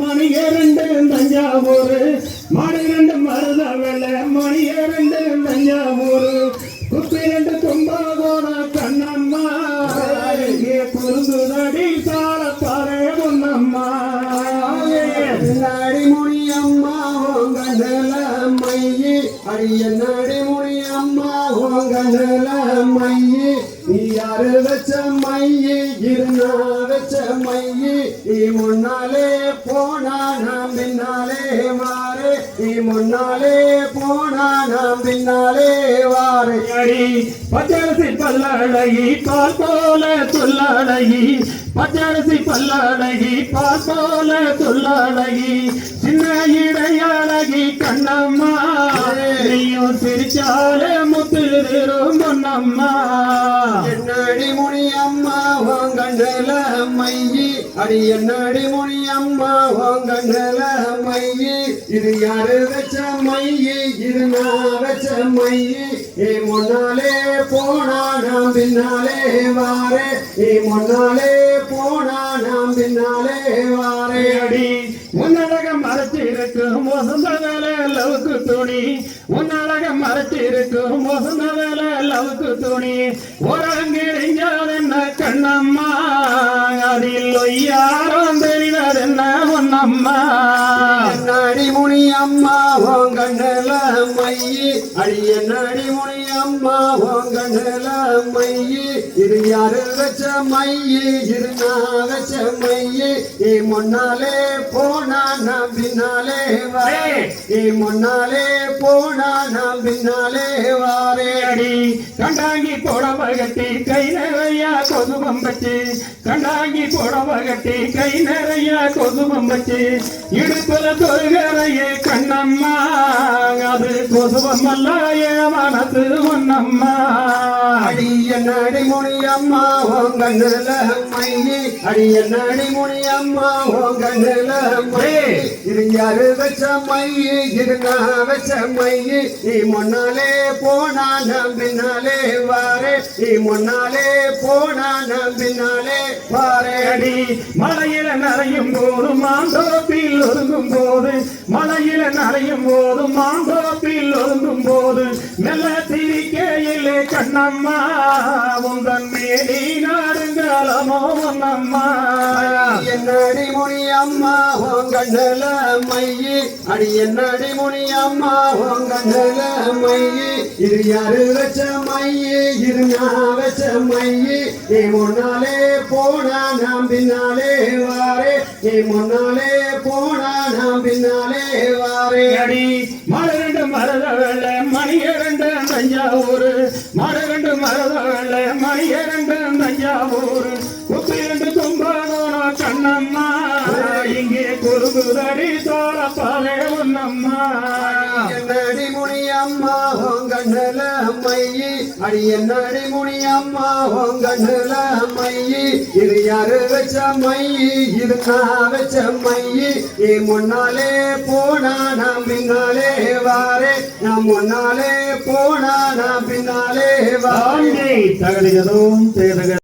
மணி இரண்டு தஞ்சாவூர். மணி ரெண்டு மருத மணி அம்மையே அரிய நடைமுறை நாடி முனி அம்மா ஓங்கல மையி நீ யாரு வச்ச மையே இருந்தா வச்ச மையே நீ முன்னாலே போனா நாம் பின்னாலே வாரு. நீ முன்னாலே போனா நாம் பின்னாலே வாரு. அடி பச்சரிசி பல்லழகி பால் போல துள்ளழகி பச்சரிசி பல்லழகி பால் போல துள்ளழகி சின்ன இடைய கண்ணம்மா நீயும் சிரிச்சாலே முத்துரும் பொன்னம்மா. என்னடி முனி ஓங்கண்டல மையி. அடி என்னடி முனி அம்மா ஓங்கண்டல மையி. இது யாரு வச்ச மையி? இது நான் வச்ச மையி. ஏ முன்னாலே போனா நாம் பின்னாலே வாரே. ஏ முன்னாலே போனா நாம் பின்னாலே வாரே. அடி. உன்னழகம் மறைச்சு இருக்கும் வசந்த வேலை லவுக்கு துணி. உன்னழகம் மறைச்சு இருக்கும் வசந்த வேலை லவுக்கு துணி. உறங்கிறிஞ்சதென்ன கண்ணம்மா? அதில் ஒய்யாரம் தெரிவதென்ன உன்னம்மா? என்னடி அம்மா ஓங்கண்டல மையி அடி என்னடி அம்மா ஓங்கண்டல மையி இரு யாரு வச்ச மையி இது நான் வச்ச மையி. நீ முன்னாலே போனா நான் பின்னாலே வரே நீ முன்னாலே போனா நான் பின்னாலே வாரே அடி கண்டாங்கி புடவை கட்டி கை நிறைய கொசுபம் வச்சு கண்டாங்கி புடவை கட்டி கை நிறைய கொசுபம் வச்சு இடுப்புல தொழுகறையே கண்ணம்மா அது கொசுபம் அல்ல என் மனசு ஒன்னம்மா அடி என்னடி முனி அம்மா ஓங்கண்டல மையி அடி என்னடி முனி அம்மா மையி இது யாரு வச்ச மையி இது நான் வச்ச மையி நீ முன்னாலே போனா நான் பின்னாலே வாரே. நீ முன்னாலே போனா நான் பின்னாலே வாரே. அடி மலையில நனையும் போது மாந்தோப்பில் ஒதுங்கும் போது. மலையில நனையும் போது மாந்தோப்பில் ஒதுங்கும் போது. மெல்ல திரிக்கையிலே கண்ணம்மா உந்தன் மேலி நாடுங்காலமோ உன்னம்மா என்னடி முனி அம்மா ஓங்கண்டல மையி. அடி என்னடி முனி அம்மா ஓங்கண்டல மையி. இது யாரு வச்ச மையி இது நான் வச்ச மையி. நீ முன்னாலே போனா நாம் பின்னாலே வாரே. நீ முன்னாலே போனா நாம் பின்னாலே வாரே. அடி மலரண்டு மரத தஞ்சாவூர் மாடு ரெண்டு மரதாள வெள்ளை மணியரண்டு தஞ்சாவூர் உப்பு ரெண்டு கும்பகோணம் கண்ணம்மா இங்கே குறுகுதடி சோழப்பாலே உன்னம்மா. அம்மா ஓங்கண்ணல மையி அடி என்னடி முனி அம்மா ஓங்கண்ணல அம்மையி. இது யாரு வச்ச மையி இது நான் வச்ச மையி நீ முன்னாலே போனா நான் பின்னாலே வாரே. நான் முன்னாலே போனா நான் பின்னாலே வாரே. தகதிகதும் தேதக